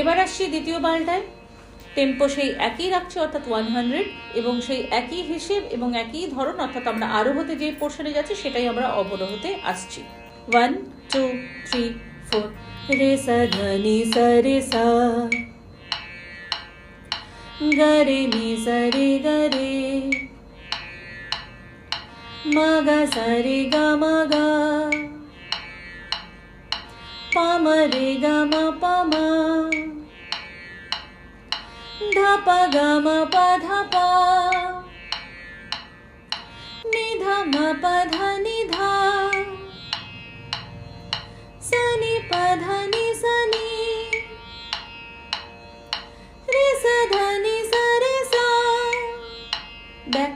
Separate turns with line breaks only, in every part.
এবার আসছি দ্বিতীয় পাল্টায়। টেম্পো সেই একই রাখছে অর্থাৎ ওয়ান হান্ড্রেড এবং সেই একই হিসেব এবং একই ধরন, অর্থাৎ আমরা আরোহতে যে পোর্শনে যাচ্ছি, সেটাই আমরা অবরোহতে আসছি। ওয়ান টু থ্রি ফোর রে সা ধনি সা, রে সা। গরে নি সা, রে গরে মা, গা, সা, রে, গা, মা, গা। পা, মা, রে, গা, মা, পা प ग म प ध प नि ध म प ध नि ध स प ध नि स रे स ध नि स रे स बैक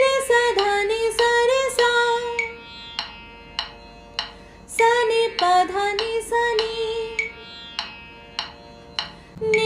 रे स ध नि स रे स स प ध नि स नि